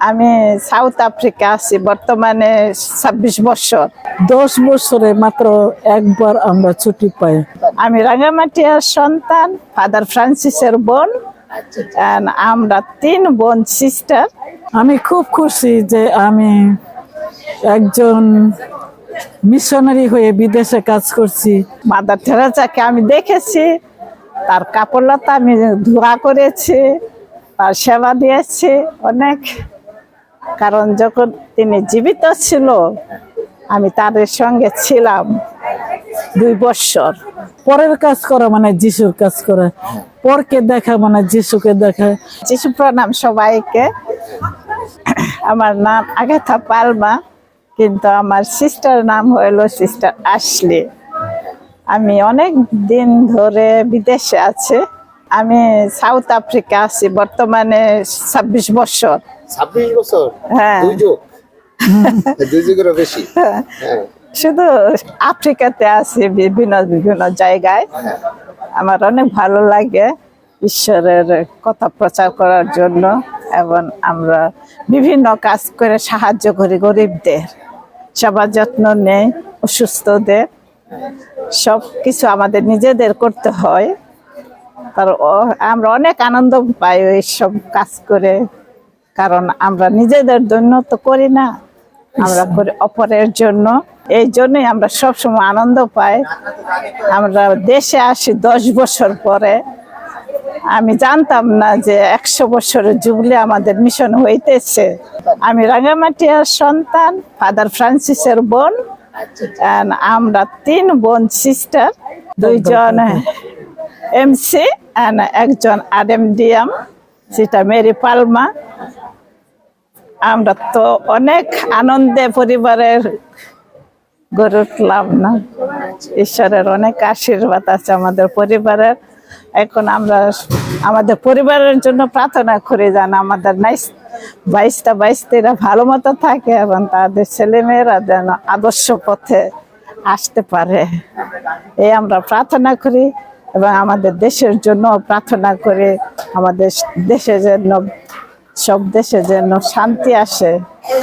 আমি south Africa আছি বর্তমানে ছাব্বিশ বছর। দশ বছরে মাত্র একবার আমরা ছুটি পাই। আমি রাঙ্গামাটিয়ার সন্তান ফাদার ফ্রান্সিসের বোন আমরা তিন বোন সিস্টার আমি খুব খুশি যে আমি একজন মিশনারি হয়ে বিদেশে কাজ করছি। মাদার থেরাজাকে আমি দেখেছি তার কাপড়লতা আমি ধোয়া করেছি তার সেবা দিয়েছি অনেক। কারণ যখন তিনি জীবিত ছিল আমি তাদের সঙ্গে ছিলাম দুই বছর। পরের কাজ করা মানে যিশুর কাজ করা। পরকে দেখা মানে যিশুকে দেখা যিশু প্রণাম সবাইকে। আমার নাম আগাথা পালমা কিন্তু আমার সিস্টার নাম হইল সিস্টার আশলি আমি অনেক দিন ধরে বিদেশে আছে। আমি সাউথ আফ্রিকা আছি বর্তমানে ছাব্বিশ বছর। ছাব্বিশ বছর? হ্যাঁ। দুই যুগ? দুই যুগেরও বেশি। হ্যাঁ। শুধু আফ্রিকাতে আছি বিভিন্ন বিভিন্ন জায়গায়। আমার অনেক ভালো লাগে ঈশ্বরের কথা প্রচার করার জন্য এবং আমরা বিভিন্ন কাজ করে সাহায্য করি গরিবদের। সবার যত্ন নেই অসুস্থদের। সব কিছু আমাদের নিজেদের করতে হয়। তার আমরা অনেক আনন্দ পাই ওই সব কাজ করে। কারণ আমরা নিজেদের জন্য তো করি না, আমরা করি অপরের জন্য। এই জন্যই আমরা সবসময় আনন্দ পাই। আমরা দেশে আসি দশ বছর পরে। আমি জানতাম না যে একশো বছরের জুবলি আমাদের মিশন হইতেছে। আমি রাঙ্গামাটিয়ার সন্তান, ফাদার ফ্রান্সিসের বোন আমরা তিন বোন সিস্টার দুইজন এমসি একজন আরএমডিএম সেটা মেরি পালমা। আমরা তো অনেক আনন্দে পরিবারের গড়ে উঠলাম না। ঈশ্বরের অনেক আশীর্বাদ আছে আমাদের পরিবারের। এখন আমরা আমাদের পরিবারের জন্য প্রার্থনা করি যেন আমাদের নাইস বাইশটা বাইশটিরা ভালো মতো থাকে এবং তাদের ছেলেমেয়েরা যেন আদর্শ পথে আসতে পারে। এই আমরা প্রার্থনা করি এবং আমাদের দেশের জন্য প্রার্থনা করে। আমাদের দেশে যেন সব দেশে যেন শান্তি আসে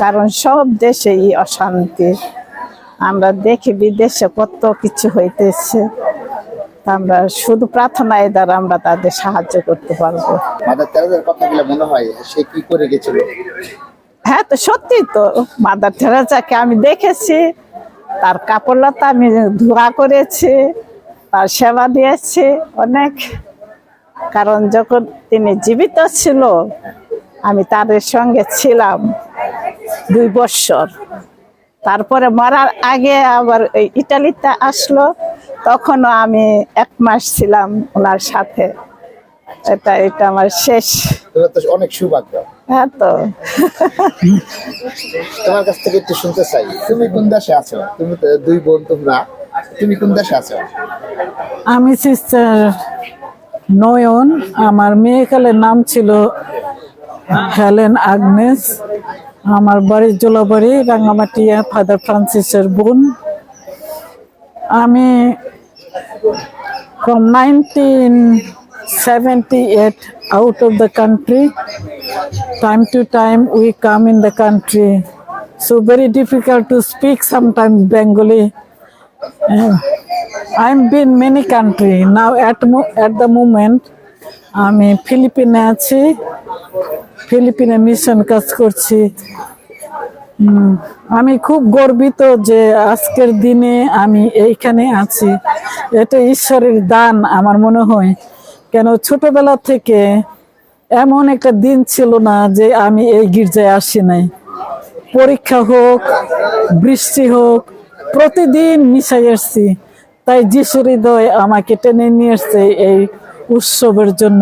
কারণ সব দেশেই অশান্তি। আমরা দেখি বিদেশে কত কিছু হইতেছে। আমরা শুধু প্রার্থনায় দ্বারা আমরা তাদের সাহায্য করতে পারব। মাদার তেরাজার কথাগুলো মনে হয় সে কি করে গেছিল? হ্যাঁ তো সত্যি তো মাদার থেরাজাকে আমি দেখেছি। তার কাপড়লতা আমি ধোয়া করেছি তার সেবা দিয়েছি অনেক। কারণ যখন তিনি জীবিত ছিল আমি তাদের সঙ্গে ছিলাম দুই বৎসর তারপরে মরার আগে আবার ওই ইটালিতে আসলো তখনও আমি এক মাস ছিলাম ওনার সাথে। এটা এটা আমার শেষ। তোমার অনেক সৌভাগ্য। হ্যাঁ তো। তোমার কাছ থেকে একটু শুনতে চাই। তুমি কোন দেশে আছো? তুমি তো দুই বোন তোমরা। তুমি কোন দেশে আছো? আমি সিস্টার নয়ন। আমার মেয়েকালের নাম ছিল হেলেন আগনেস, আমার বাড়ি জোলাবাড়ি রাঙামাটিয়া ফাদার ফ্রান্সিসের বোন। আমি from nineteen seventy eight out of the country time to time we come in the country so very difficult to speak sometime Bengali I am been many country now at at the moment আমি ফিলিপিনে আছি। ফিলিপিনে mission কাজ করছি। আমি খুব গর্বিত যে আজকের দিনে আমি এইখানে আছি। এটা ঈশ্বরের দান আমার মনে হয়। কেন ছোটবেলা থেকে এমন একটা দিন ছিল না যে আমি এই গির্জায় আসি নাই। পরীক্ষা হোক, বৃষ্টি হোক, প্রতিদিন মিশাই আসছি। তাই যিশু হৃদয় আমাকে টেনে নিয়ে এসছে এই উৎসবের জন্য।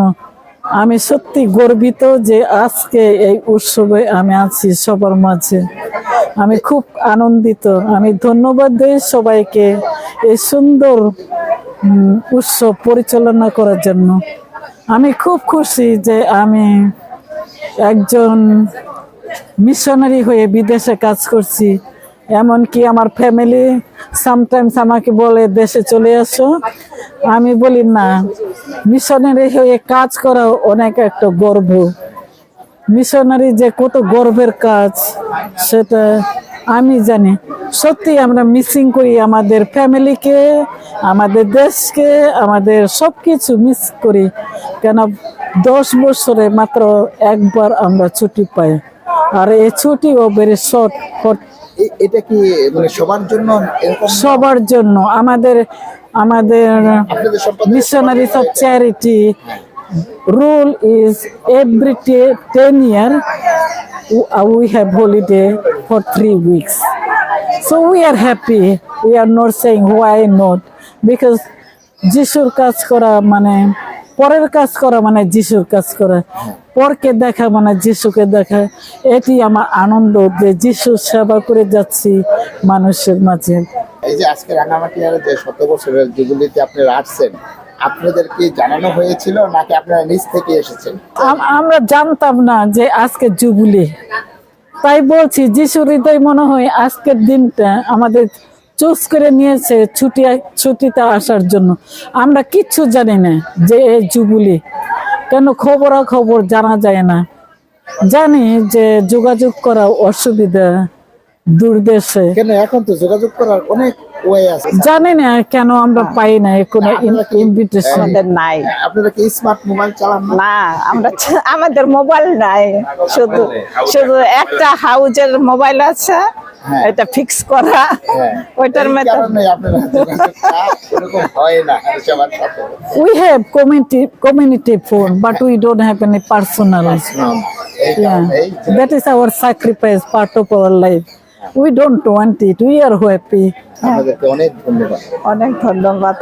আমি সত্যি গর্বিত যে আজকে এই উৎসবে আমি আছি সবার মাঝে। আমি খুব আনন্দিত। আমি ধন্যবাদ দিই সবাইকে এই সুন্দর উৎসব পরিচালনা করার জন্য। আমি খুব খুশি যে আমি একজন মিশনারি হয়ে বিদেশে কাজ করছি। এমনকি আমার ফ্যামিলি সামটাইমস আমাকে বলে, দেশে চলে আসো। আমি বলি, না মিশনারি হয়ে কাজ করা অনেক একটা গর্ব। মিশনারি যে কত গর্বের কাজ, সেটা আমি জানি। সত্যি আমরা মিসিং করি আমাদের ফ্যামিলিকে আমাদের দেশকে, আমাদের সব কিছু মিস করি। কেন, দশ বছরে মাত্র একবার আমরা ছুটি পাই। আর এই ছুটিও ভেরি শর্ট এটা কি মানে সবার জন্য সবার জন্য। আমাদের আমাদের missionary of charity rule is every day year we have holiday for three weeks so we are happy we are not saying why because যিশুর কাজ করা মানে পরের কাজ করা মানে যিশুর কাজ করা। পরকে দেখা মানে যিশুকে দেখা। এটি আমার আনন্দ যে যিশুর সেবা করে যাচ্ছি মানুষের মাঝে। এই যে আজকে রাঙামাটি আর যে শত বছরের জুবিলিতে আপনি আসছেন আপনাদের কি জানানো হয়েছিল নাকি আপনারা নিজ থেকে এসেছেন? আমরা জানতাম না যে আজকে জুবলি তাই বলছি যিশু হৃদয় মনে হয় আজকের দিনটা আমাদের চুজ করে নিয়েছে ছুটি ছুটিতে আসার জন্য। আমরা কিচ্ছু জানি না যে এই জুবলি কেন খবরাখবর জানা যায় না? জানি যে যোগাযোগ করা অসুবিধা দূরদেশে। কেন এখন তো যোগাযোগ করার অনেক ওয়ে আছে। জানি না কেন আমরা পাই না কোনো ইনভিটেশন নাই। আপনারা কি স্মার্ট মোবাইল চালান না? না আমরা আমাদের মোবাইল নাই। শুধু শুধু একটা হাউজের মোবাইল আছে। এটা ফিক্স করা হ্যাঁ। ওইটার এই মধ্যে কারণে আপনারা যোগাযোগটা এরকম হয় না সবার সাথে We have community community phone, but we don't have any personal. এই Yeah, কারণেই that is our sacrifice, part of our life. We don't want it. We are happy. অনেক ধন্যবাদ অনেক ধন্যবাদ